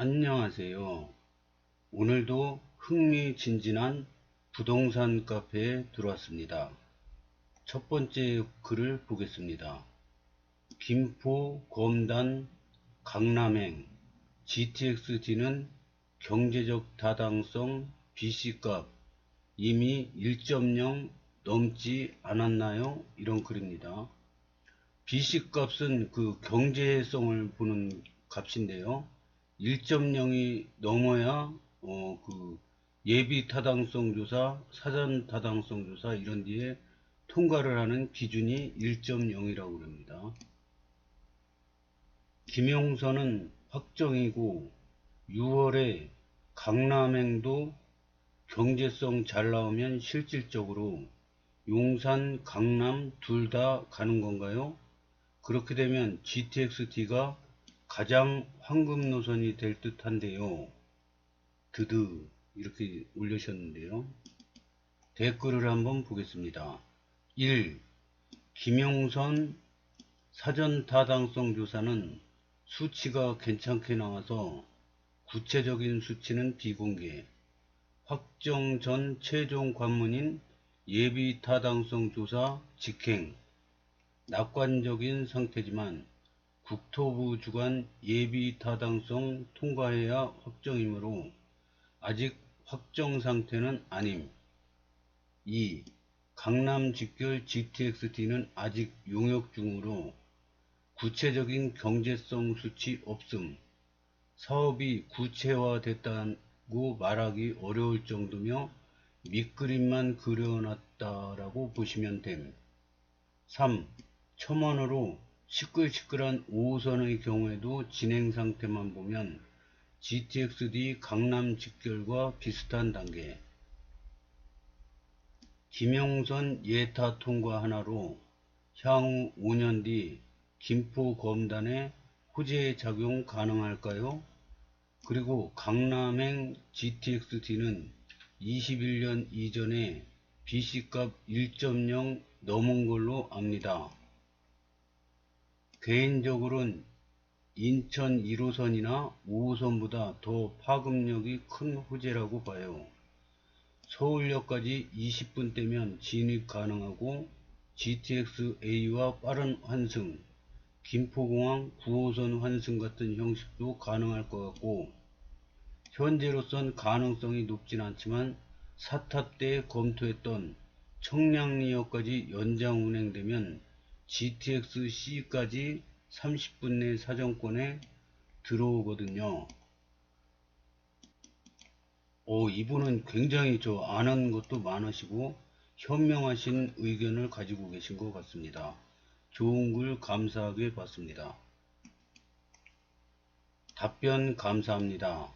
안녕하세요. 오늘도 흥미진진한 부동산 카페에 들어왔습니다. 첫 번째 글을 보겠습니다. 김포 검단 강남행 GTX-D는 경제적 타당성 BC값 이미 1.0 넘지 않았나요? 이런 글입니다. BC값은 그 경제성을 보는 값인데요. 1.0이 넘어야 어, 그 예비 타당성 조사, 사전 타당성 조사 이런 뒤에 통과를 하는 기준이 1.0이라고 합니다. 김용선은 확정이고 6월에 강남행도 경제성 잘 나오면 실질적으로 용산, 강남 둘 다 가는 건가요? 그렇게 되면 GTX-D가 가장 황금 노선이 될 듯한데요. 드드 이렇게 올리셨는데요. 댓글을 한번 보겠습니다. 1. 김용선 사전 타당성 조사는 수치가 괜찮게 나와서 구체적인 수치는 비공개 확정 전 최종 관문인 예비 타당성 조사 직행 낙관적인 상태지만 국토부 주관 예비 타당성 통과해야 확정이므로 아직 확정 상태는 아님. 2. 강남 직결 GTX-D는 아직 용역 중으로 구체적인 경제성 수치 없음. 사업이 구체화됐다고 말하기 어려울 정도며 밑그림만 그려놨다라고 보시면 됨. 3. 첨언으로 시끌시끌한 5호선의 경우에도 진행 상태만 보면 GTX-D 강남 직결과 비슷한 단계 김영선 예타 통과 하나로 향후 5년 뒤 김포 검단에 호재 작용 가능할까요? 그리고 강남행 GTX-D는 21년 이전에 BC값 1.0 넘은 걸로 압니다. 개인적으로는 인천 1호선이나 5호선보다 더 파급력이 큰 호재라고 봐요. 서울역까지 20분 대면 진입 가능하고 GTX-A와 빠른 환승, 김포공항 9호선 환승 같은 형식도 가능할 것 같고 현재로선 가능성이 높진 않지만 사탑 때 검토했던 청량리역까지 연장 운행되면 GTX-C까지 30분 내 사정권에 들어오거든요. 오, 이분은 굉장히 저 아는 것도 많으시고 현명하신 의견을 가지고 계신 것 같습니다. 좋은 글 감사하게 봤습니다. 답변 감사합니다.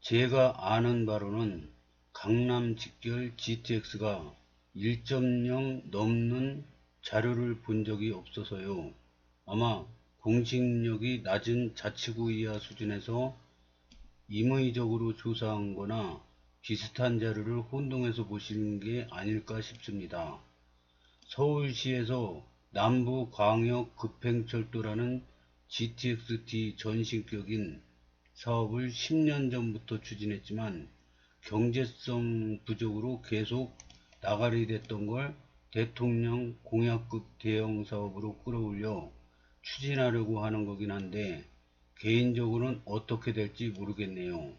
제가 아는 바로는 강남 직결 GTX가 1.0 넘는 자료를 본 적이 없어서요. 아마 공식력이 낮은 자치구 이하 수준에서 임의적으로 조사한 거나 비슷한 자료를 혼동해서 보시는 게 아닐까 싶습니다. 서울시에서 남부광역 급행철도라는 GTX-D 전신격인 사업을 10년 전부터 추진했지만 경제성 부족으로 계속 나가리 됐던 걸 대통령 공약급 대형 사업으로 끌어올려 추진하려고 하는 거긴 한데 개인적으로는 어떻게 될지 모르겠네요.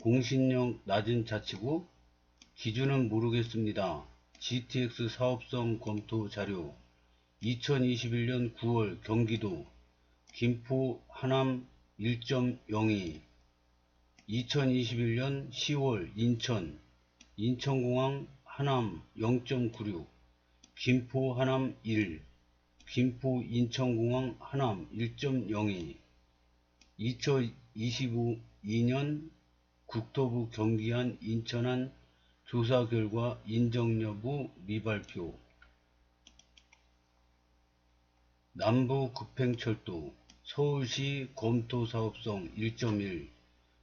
공신력 낮은 자치구? 기준은 모르겠습니다. GTX 사업성 검토 자료. 2021년 9월 경기도. 김포 하남 1.02 2021년 10월 인천. 인천공항 하남 0.96 김포 하남 1 김포 인천공항 하남 1.02 2022년 국토부 경기안 인천안 조사 결과 인정 여부 미발표. 남부 급행철도 서울시 검토 사업성 1.1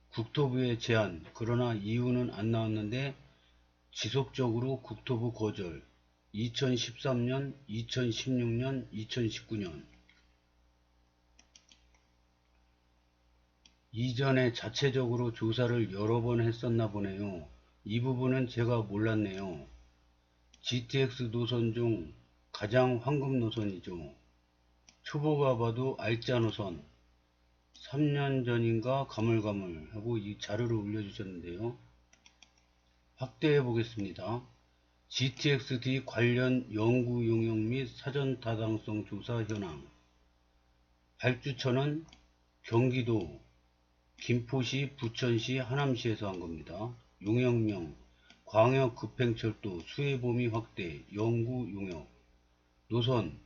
국토부의 제안 그러나 이유는 안 나왔는데 지속적으로 국토부 거절 2013년, 2016년, 2019년 이전에 자체적으로 조사를 여러 번 했었나 보네요. 이 부분은 제가 몰랐네요. GTX 노선 중 가장 황금 노선이죠. 초보가 봐도 알짜 노선. 3년 전인가 가물가물 하고 이 자료를 올려주셨는데요. 확대해 보겠습니다. GTX-D 관련 연구 용역 및 사전 타당성 조사 현황. 발주처는 경기도, 김포시, 부천시, 하남시에서 한 겁니다. 용역명, 광역급행철도, 수해 범위 확대, 연구 용역, 노선,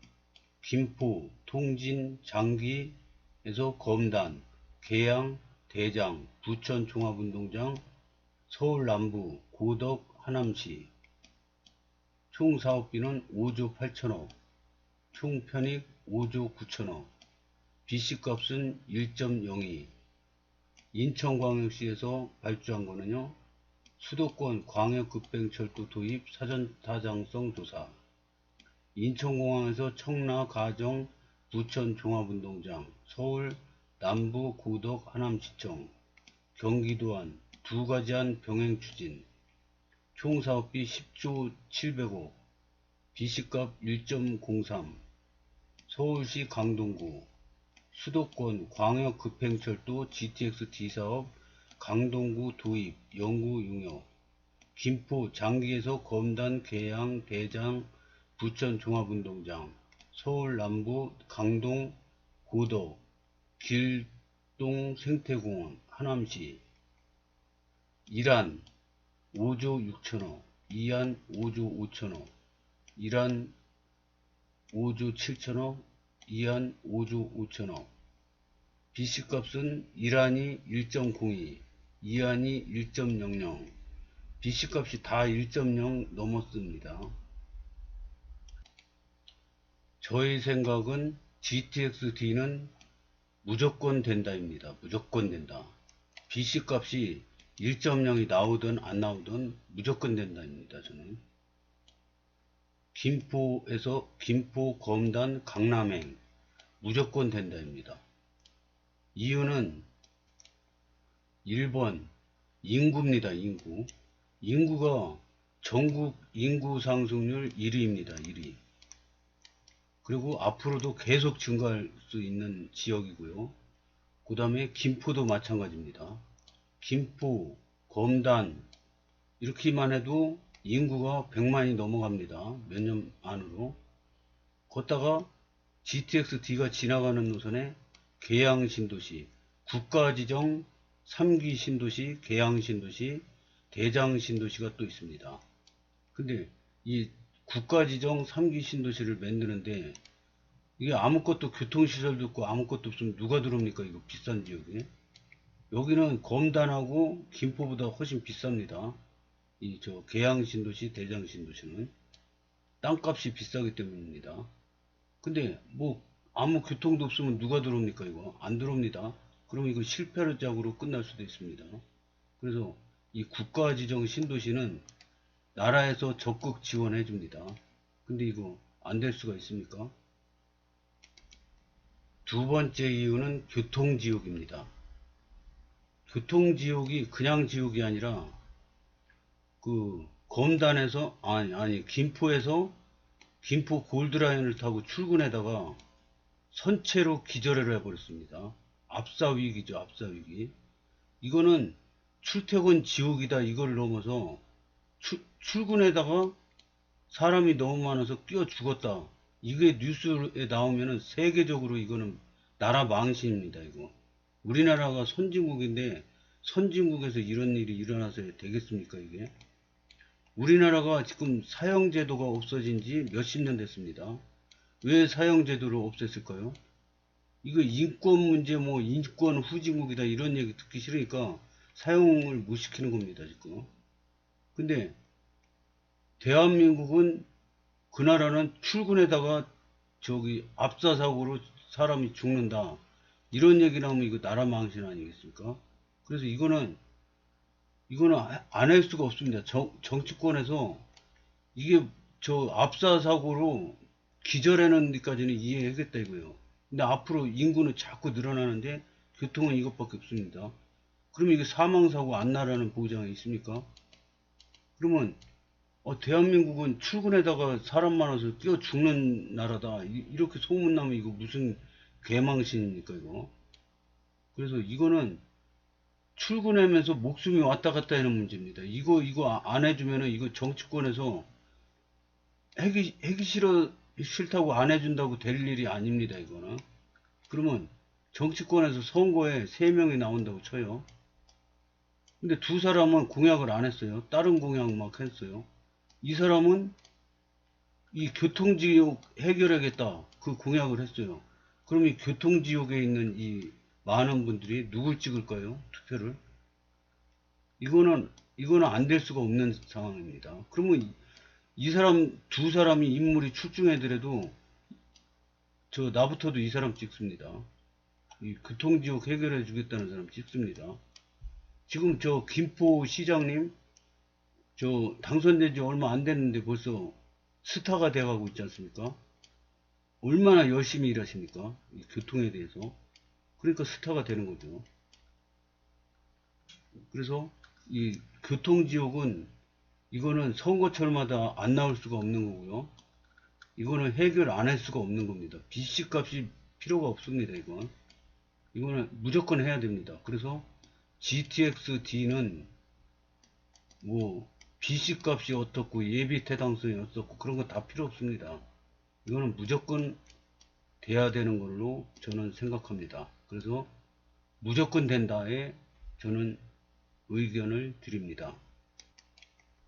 김포, 통진, 장기에서 검단, 계양, 대장, 부천 종합운동장, 서울 남부, 고덕, 하남시. 총 사업비는 5조 8천억, 총 편익 5조 9천억, BC값은 1.02, 인천광역시에서 발주한 거는요, 수도권 광역급행철도 도입 사전타당성 조사, 인천공항에서 청라, 가정, 부천 종합운동장, 서울, 남부, 고덕, 하남시청, 경기도 안, 두 가지 안 병행 추진, 총 사업비 10조 700억, BC값 1.03, 서울시 강동구, 수도권 광역급행철도 GTX D사업 강동구 도입 연구 용역 김포 장기에서 검단 계양 대장 부천 종합운동장 서울 남부 강동 고덕 길동 생태공원 하남시 이란 5조 6천억 이안 5조 5천억 이란 5조 7천억 이안 5조 5천억 BC값은 이란이 1.02 이안이 1.00 BC값이 다 1.0 넘었습니다. 저의 생각은 GTX-D는 무조건 된다입니다. 무조건 된다. BC값이 1.0이 나오든 안 나오든 무조건 된다입니다. 저는 김포에서 김포 검단 강남행 무조건 된다입니다. 이유는 1번 인구입니다. 인구. 인구가 전국 인구 상승률 1위입니다. 1위. 그리고 앞으로도 계속 증가할 수 있는 지역이고요. 그 다음에 김포도 마찬가지입니다. 김포, 검단 이렇게만 해도 인구가 100만이 넘어갑니다. 몇 년 안으로. 걷다가 GTX-D가 지나가는 노선에 계양 신도시, 국가지정 3기 신도시, 계양 신도시, 대장 신도시가 또 있습니다. 근데 이 국가지정 3기 신도시를 만드는데 이게 아무것도 교통시설도 없고 아무것도 없으면 누가 들어옵니까? 이거 비싼 지역에. 여기는 검단하고 김포보다 훨씬 비쌉니다. 이 저 계양 신도시, 대장 신도시는. 땅값이 비싸기 때문입니다. 근데 뭐 아무 교통도 없으면 누가 들어옵니까 이거? 안 들어옵니다. 그럼 이거 실패작으로 끝날 수도 있습니다. 그래서 이 국가지정 신도시는 나라에서 적극 지원해 줍니다. 근데 이거 안 될 수가 있습니까? 두 번째 이유는 교통지옥입니다 교통지옥이 그냥 지옥이 아니라 그 검단에서 아니 아니 김포에서 김포 골드라인을 타고 출근하다가 선체로 기절을 해버렸습니다. 압사위기죠, 압사위기. 이거는 출퇴근 지옥이다, 이걸 넘어서 출, 출근에다가 사람이 너무 많아서 뛰어 죽었다. 이게 뉴스에 나오면은 세계적으로 이거는 나라 망신입니다, 이거. 우리나라가 선진국인데 선진국에서 이런 일이 일어나서 되겠습니까, 이게? 우리나라가 지금 사형제도가 없어진 지 몇십 년 됐습니다. 왜 사형제도를 없앴을까요? 이거 인권 문제 뭐 인권 후진국이다 이런 얘기 듣기 싫으니까 사용을 못 시키는 겁니다 지금 근데 대한민국은 그 나라는 출근에다가 저기 압사사고로 사람이 죽는다 이런 얘기 나오면 이거 나라 망신 아니겠습니까 그래서 이거는 이거는 안 할 수가 없습니다 정, 정치권에서 이게 저 압사 사고로 기절하는 데까지는 이해하겠다 이거요. 근데 앞으로 인구는 자꾸 늘어나는데 교통은 이것밖에 없습니다. 그러면 이게 사망사고 안 나라는 보장이 있습니까? 그러면 어, 대한민국은 출근에다가 사람 많아서 뛰어 죽는 나라다. 이- 이렇게 소문나면 이거 무슨 개망신입니까, 이거? 그래서 이거는 출근하면서 목숨이 왔다 갔다 하는 문제입니다. 이거, 이거 아- 안 해주면은 이거 정치권에서 하기, 하기 싫어, 싫다고 안 해준다고 될 일이 아닙니다, 이거는. 그러면 정치권에서 선거에 세 명이 나온다고 쳐요. 근데 두 사람은 공약을 안 했어요. 다른 공약 막 했어요. 이 사람은 이 교통지옥 해결하겠다. 그 공약을 했어요. 그럼 이 교통지옥에 있는 이 많은 분들이 누굴 찍을까요? 투표를? 이거는, 이거는 안 될 수가 없는 상황입니다. 그러면 이- 이 사람, 두 사람이 인물이 출중하더라도 저 나부터도 이 사람 찍습니다. 이 교통지옥 해결해 주겠다는 사람 찍습니다. 지금 저 김포 시장님 저 당선된 지 얼마 안 됐는데 벌써 스타가 돼가고 있지 않습니까? 얼마나 열심히 일하십니까? 이 교통에 대해서. 그러니까 스타가 되는 거죠. 그래서 이 교통지옥은 이거는 선거철마다 안 나올 수가 없는 거고요. 이거는 해결 안 할 수가 없는 겁니다. BC 값이 필요가 없습니다. 이건. 이거는 무조건 해야 됩니다. 그래서 GTX-D는 뭐 BC 값이 어떻고 예비 태당성이 어떻고 그런 거 다 필요 없습니다. 이거는 무조건 돼야 되는 걸로 저는 생각합니다. 그래서 무조건 된다에 저는 의견을 드립니다.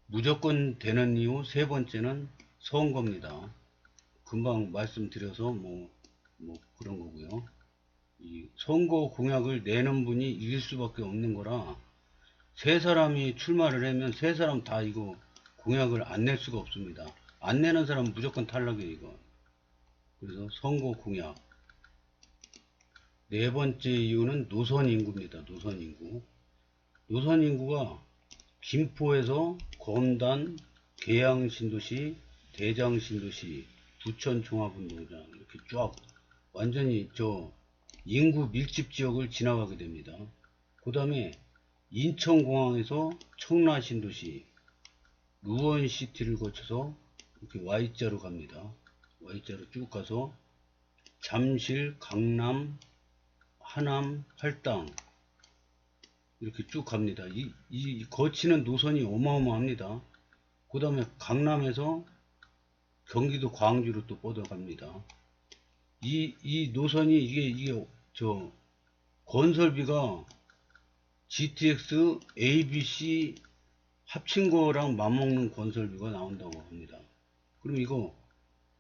무조건 되는 이유 세 번째는 선거입니다. 금방 말씀드려서 뭐, 뭐 그런 거고요. 이 선거 공약을 내는 분이 이길 수밖에 없는 거라 세 사람이 출마를 하면 세 사람 다 이거 공약을 안 낼 수가 없습니다. 안 내는 사람은 무조건 탈락이에요, 이거. 그래서 선거 공약. 네 번째 이유는 노선 인구입니다. 노선 인구. 노선 인구가 김포에서 검단, 계양 신도시, 대장 신도시, 부천 종합운동장 이렇게 쫙 완전히 저 인구 밀집 지역을 지나가게 됩니다. 그 다음에 인천공항에서 청라 신도시, 루원시티를 거쳐서 이렇게 Y자로 갑니다. Y자로 쭉 가서 잠실, 강남, 하남, 팔당 이렇게 쭉 갑니다. 이, 이 거치는 노선이 어마어마합니다. 그 다음에 강남에서 경기도 광주로 또 뻗어갑니다. 이, 이 노선이 이게, 이게, 저, 건설비가 GTX, ABC 합친 거랑 맞먹는 건설비가 나온다고 합니다. 그럼 이거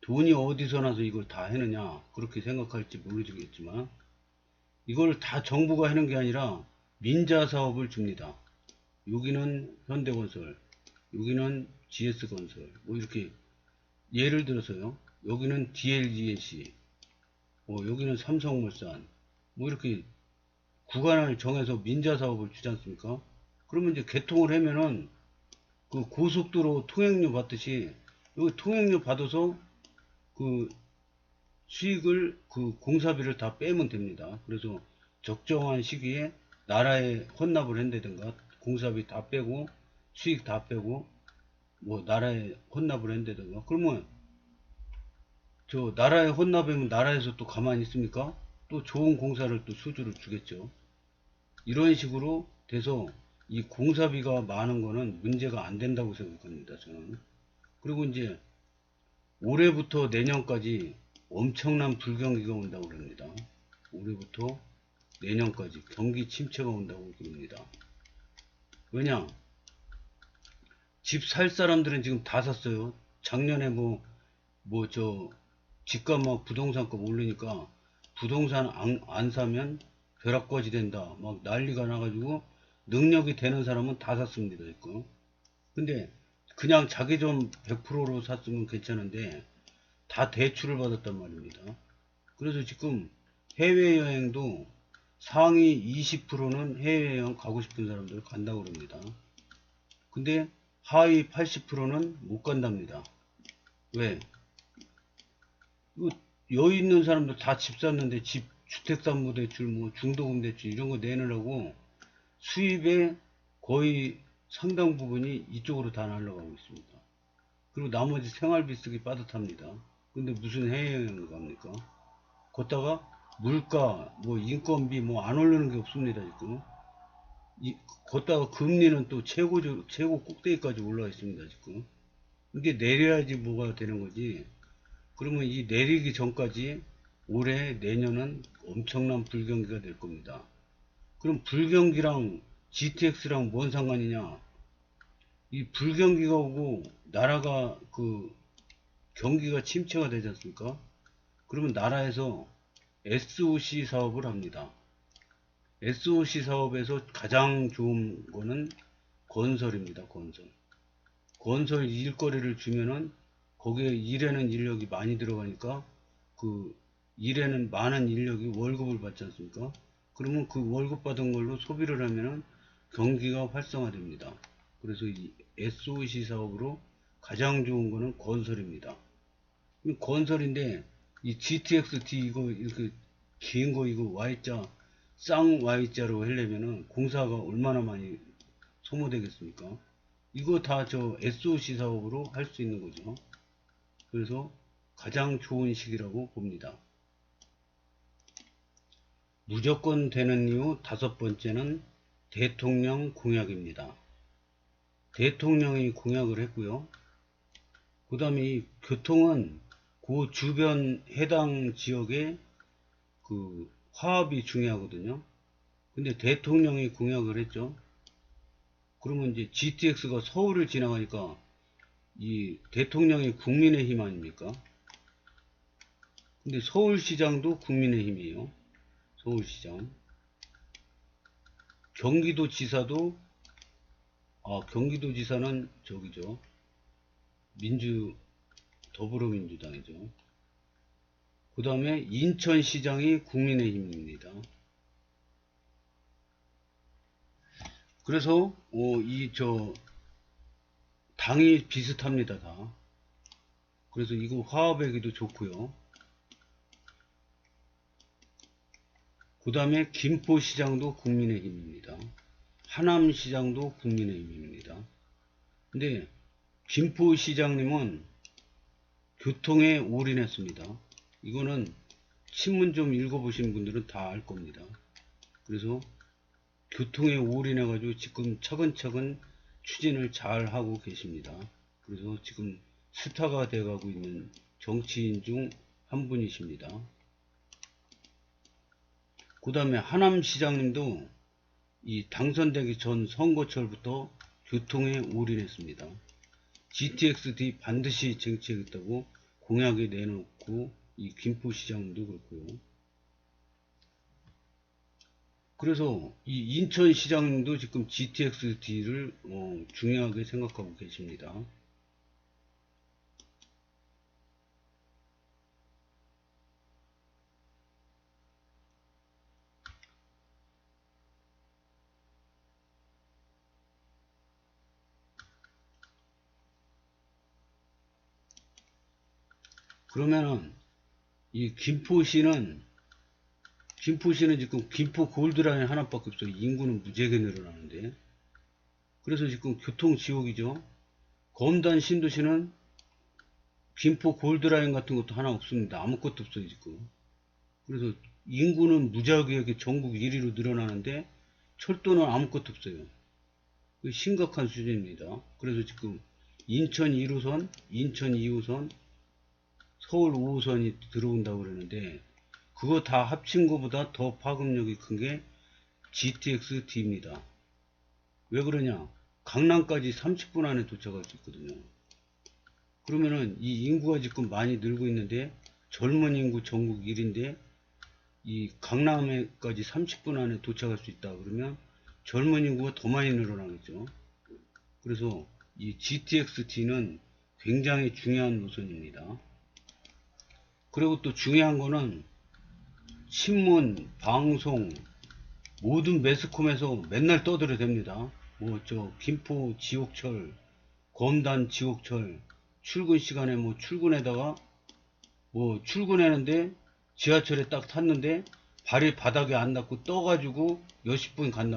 돈이 어디서 나서 이걸 다 해느냐 그렇게 생각할지 모르겠지만 이걸 다 정부가 하는 게 아니라 민자 사업을 줍니다. 여기는 현대건설, 여기는 GS건설, 뭐 이렇게 예를 들어서요. 여기는 DLGC, 뭐 여기는 삼성물산, 뭐 이렇게 구간을 정해서 민자 사업을 주지 않습니까? 그러면 이제 개통을 하면은 그 고속도로 통행료 받듯이 여기 통행료 받아서 그 수익을 그 공사비를 다 빼면 됩니다. 그래서 적정한 시기에 나라에 헌납을 한다든가 공사비 다 빼고 수익 다 빼고 뭐 나라에 헌납을 한다든가 그러면 저 나라에 헌납하면 나라에서 또 가만히 있습니까? 또 좋은 공사를 또 수주를 주겠죠. 이런 식으로 돼서 이 공사비가 많은 거는 문제가 안 된다고 생각합니다. 저는. 그리고 이제 올해부터 내년까지 엄청난 불경기가 온다고 그럽니다. 올해부터 내년까지 경기 침체가 온다고 그럽니다. 왜냐? 집 살 사람들은 지금 다 샀어요. 작년에 뭐, 뭐, 저, 집값 막 부동산값 오르니까 부동산 안, 안 사면 벼락거지 된다. 막 난리가 나가지고 능력이 되는 사람은 다 샀습니다. 이거. 근데 그냥 자기 좀 100%로 샀으면 괜찮은데 다 대출을 받았단 말입니다. 그래서 지금 해외여행도 상위 20%는 해외여행 가고 싶은 사람들 간다고 그럽니다. 근데 하위 80%는 못 간답니다. 왜? 이거 여유 있는 사람들 다 집 샀는데 집 주택담보대출, 뭐 중도금대출 이런 거 내느라고 수입의 거의 상당 부분이 이쪽으로 다 날라가고 있습니다. 그리고 나머지 생활비 쓰기 빠듯합니다. 근데 무슨 해외여행을 갑니까? 걷다가 물가, 뭐 인건비 뭐 안 오르는 게 없습니다, 지금. 이, 걷다가 금리는 또 최고, 최고 꼭대기까지 올라와 있습니다, 지금. 이게 내려야지 뭐가 되는 거지. 그러면 이 내리기 전까지 올해, 내년은 엄청난 불경기가 될 겁니다. 그럼 불경기랑 GTX랑 뭔 상관이냐? 이 불경기가 오고 나라가 그 경기가 침체가 되지 않습니까? 그러면 나라에서 SOC 사업을 합니다. SOC 사업에서 가장 좋은 거는 건설입니다. 건설. 건설 일거리를 주면은 거기에 일하는 인력이 많이 들어가니까 그 일에는 많은 인력이 월급을 받지 않습니까? 그러면 그 월급 받은 걸로 소비를 하면은 경기가 활성화됩니다. 그래서 이 SOC 사업으로 가장 좋은 거는 건설입니다. 이 건설인데 이 GTX-T 이거 이렇게 긴 거 이거 Y자 쌍 Y자로 하려면은 공사가 얼마나 많이 소모되겠습니까? 이거 다 저 SOC 사업으로 할 수 있는 거죠. 그래서 가장 좋은 시기라고 봅니다. 무조건 되는 이유 다섯 번째는 대통령 공약입니다. 대통령이 공약을 했고요. 그 다음에 이 교통은 그 주변 해당 지역의 그 화합이 중요하거든요. 근데 대통령이 공약을 했죠. 그러면 이제 GTX가 서울을 지나가니까 이 대통령이 국민의힘 아닙니까? 근데 서울시장도 국민의힘이에요. 서울시장. 경기도지사도 아 경기도지사는 저기죠. 민주 더불어민주당이죠. 그 다음에 인천시장이 국민의힘입니다. 그래서 어, 이저 당이 비슷합니다 다. 그래서 이거 화합하기도 좋고요. 그 다음에 김포시장도 국민의힘입니다. 하남시장도 국민의힘입니다. 근데 김포시장님은 교통에 올인했습니다. 이거는 신문 좀 읽어보신 분들은 다 알 겁니다. 그래서 교통에 올인해가지고 지금 차근차근 추진을 잘 하고 계십니다. 그래서 지금 스타가 돼가고 있는 정치인 중 한 분이십니다. 그 다음에 하남시장님도 이 당선되기 전 선거철부터 교통에 올인했습니다. GTX-D 반드시 쟁취하겠다고 공약에 내놓고 이 김포시장도 그렇고요. 그래서 이 인천시장도 지금 GTX-D를 어, 중요하게 생각하고 계십니다. 그러면은 이 김포시는 김포시는 지금 김포 골드라인 하나밖에 없어요. 인구는 무지하게 늘어나는데 그래서 지금 교통 지옥이죠. 검단 신도시는 김포 골드라인 같은 것도 하나 없습니다. 아무것도 없어요 지금. 그래서 인구는 무지하게 전국 1위로 늘어나는데 철도는 아무것도 없어요. 심각한 수준입니다. 그래서 지금 인천 1호선, 인천 2호선, 서울 5호선이 들어온다고 그러는데 그거 다 합친 것보다 더 파급력이 큰 게 GTX-D입니다. 왜 그러냐? 강남까지 30분 안에 도착할 수 있거든요. 그러면은 이 인구가 지금 많이 늘고 있는데 젊은 인구 전국 1인데 이 강남에까지 30분 안에 도착할 수 있다 그러면 젊은 인구가 더 많이 늘어나겠죠. 그래서 이 GTX-D는 굉장히 중요한 노선입니다. 그리고 또 중요한 거는 신문, 방송, 모든 매스컴에서 맨날 떠들어 댑니다. 뭐 저 김포 지옥철, 검단 지옥철, 출근 시간에 뭐 출근에다가 뭐 출근했는데 지하철에 딱 탔는데 발이 바닥에 안 닿고 떠가지고 몇십 분 간단